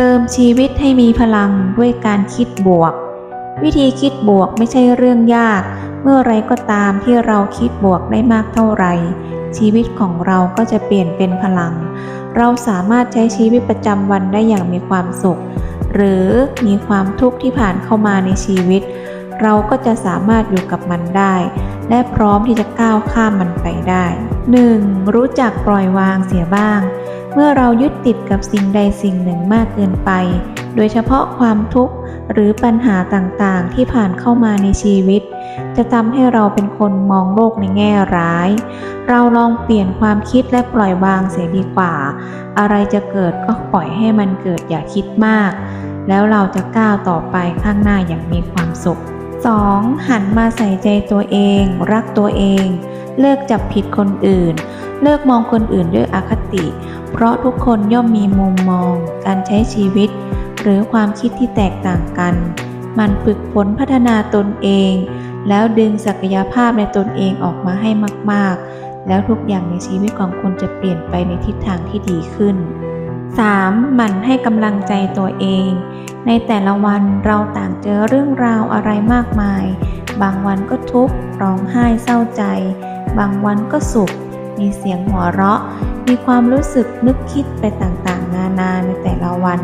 เติมชีวิตให้มีพลังด้วยการคิดบวก วิธีคิดบวกไม่ใช่เรื่องยาก เมื่อไรก็ตามที่เราคิดบวกได้มากเท่าไหร่ชีวิตของเราก็จะเปลี่ยนเป็นพลัง เราสามารถใช้ชีวิตประจำวันได้อย่างมีความสุข หรือมีความทุกข์ที่ผ่านเข้ามาในชีวิต เราก็จะสามารถอยู่กับมันได้ และพร้อมที่จะก้าวข้ามมันไปได้ 1. รู้จักปล่อยวางเสียบ้าง เมื่อเรายึดติดกับสิ่งใดสิ่งหนึ่งมากเกินไป โดยเฉพาะความทุกข์หรือปัญหาต่างๆ ที่ผ่านเข้ามาในชีวิต จะทำให้เราเป็นคนมองโลกในแง่ร้าย เราลองเปลี่ยนความคิดและปล่อยวางเสียดีกว่า อะไรจะเกิดก็ปล่อยให้มันเกิดอย่าคิดมาก แล้วเราจะก้าวต่อไปข้างหน้าอย่างมีความสุข 2. หันมาใส่ใจตัวเอง รักตัวเอง เลิกจับผิดคนอื่น เลิกมองคนอื่นด้วยอคติ เพราะทุกคนย่อมมีมุมมอง การใช้ชีวิต หรือความคิดที่แตกต่างกัน มันฝึกฝนพัฒนาตนเอง แล้วดึงศักยภาพในตนเองออกมาให้มาก ๆ แล้วทุกอย่างในชีวิตของคุณจะเปลี่ยนไปในทิศทางที่ดีขึ้น 3. หมั่นให้กำลังใจตัวเอง ในแต่ละวันเราต่างเจอเรื่องราวอะไรมากมาย บางวันก็ทุกข์ร้องไห้เศร้าใจ บางวันก็สุข มีเสียงหัวเราะ มีความรู้สึกนึกคิดไปต่างๆ นานาในแต่ละวัน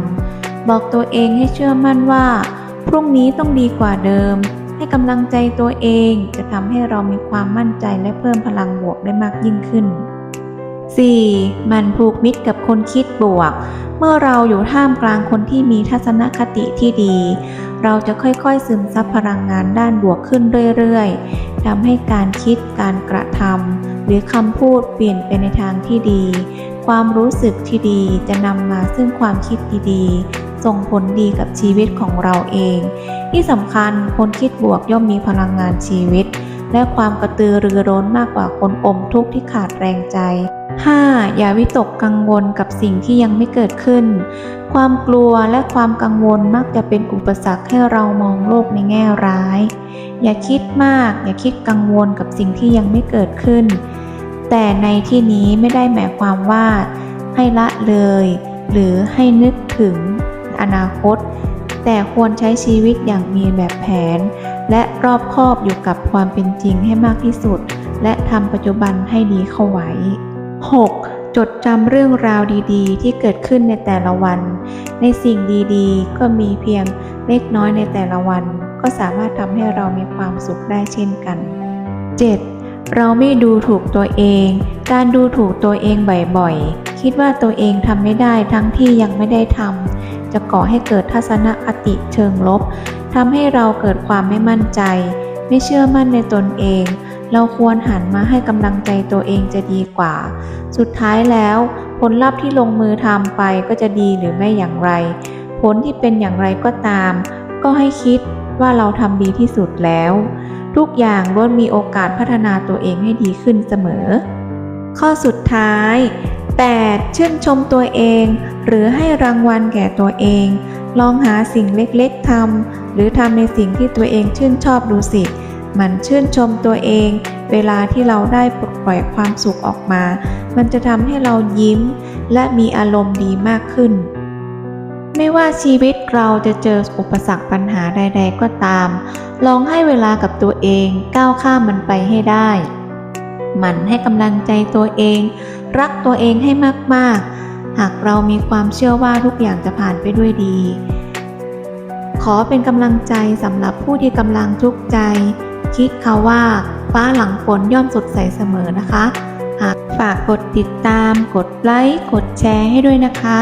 บอกตัวเองให้เชื่อมั่นว่า พรุ่งนี้ต้องดีกว่าเดิม ให้กำลังใจตัวเองจะทำให้เรามีความมั่นใจและเพิ่มพลังบวกได้มากยิ่งขึ้น 4. มันผูกมิตรกับคนคิดบวก เมื่อเราอยู่ท่ามกลางคนที่มีทัศนคติที่ดี เราจะค่อยๆซึมซับพลังงานด้านบวกขึ้นเรื่อยๆทำให้การคิดการกระทำหรือคำพูดเปลี่ยนไปในทางที่ดี ความรู้สึกที่ดีจะนำมาซึ่งความคิดดีๆ ส่งผลดีกับชีวิตของเราเอง ที่สำคัญคนคิดบวกย่อมมีพลังงานชีวิต และความกระตือรือร้นมากกว่าคนอมทุกข์ที่ขาดแรงใจ 5. อย่าวิตกกังวลกับสิ่งที่ยังไม่เกิดขึ้น ความกลัวและความกังวลมักจะเป็นอุปสรรคให้เรามองโลกในแง่ร้าย อย่าคิดมาก อย่าคิดกังวลกับสิ่งที่ยังไม่เกิดขึ้น แต่ในที่นี้ไม่ได้หมายความว่า ให้ละเลย หรือให้นึกถึงอนาคต แต่ควรใช้ชีวิตอย่างมีแบบแผน และรอบคอบอยู่กับความเป็นจริงให้มากที่สุด และทำปัจจุบันให้ดีเข้าไว้ 6. จดจำเรื่องราวดีๆ ที่เกิดขึ้นในแต่ละวัน ในสิ่งดีๆ ก็มีเพียงเล็กน้อยในแต่ละวัน ก็สามารถทำให้เรามีความสุขได้เช่นกัน 7. เราไม่ดูถูกตัวเอง การดูถูกตัวเองบ่อยๆ คิดว่าตัวเองทำไม่ได้ทั้งที่ยังไม่ได้ทำจะก่อให้เกิดทัศนคติเชิงลบทำให้เราเกิดความไม่มั่นใจ ไม่เชื่อมั่นในตนเอง เราควรหันมาให้กำลังใจตัวเองจะดีกว่า สุดท้ายแล้วผลลัพธ์ที่ลงมือทำไปก็จะดีหรือไม่อย่างไร ผลที่เป็นอย่างไรก็ตาม ก็ให้คิดว่าเราทำดีที่สุดแล้ว ทุกอย่างล้วนมีโอกาสพัฒนาตัวเองให้ดีขึ้นเสมอ ข้อสุดท้าย 8. ชื่นชมตัวเอง หรือให้รางวัลแก่ตัวเอง ลองหาสิ่งเล็กๆทำหรือทำในสิ่งที่ตัวเองชื่นชอบดูสิ มันชื่นชมตัวเอง เวลาที่เราได้ปลดปล่อยความสุขออกมา มันจะทำให้เรายิ้ม และมีอารมณ์ดีมากขึ้น ไม่ว่าชีวิตเราจะเจออุปสรรคปัญหาใด ๆ ก็ตาม ลองให้เวลากับตัวเองก้าวข้ามมันไปให้ได้หมั่นให้กำลังใจตัวเอง รักตัวเองให้มาก ๆ หากเรามีความเชื่อว่าทุกอย่างจะผ่านไปด้วยดีขอเป็นกำลังใจสำหรับผู้ที่กำลังทุกข์ใจ คิดค่ะว่าฟ้าหลังฝนย่อมสดใสเสมอนะคะ หากฝากกดติดตาม กดไลค์ กดแชร์ให้ด้วยนะคะ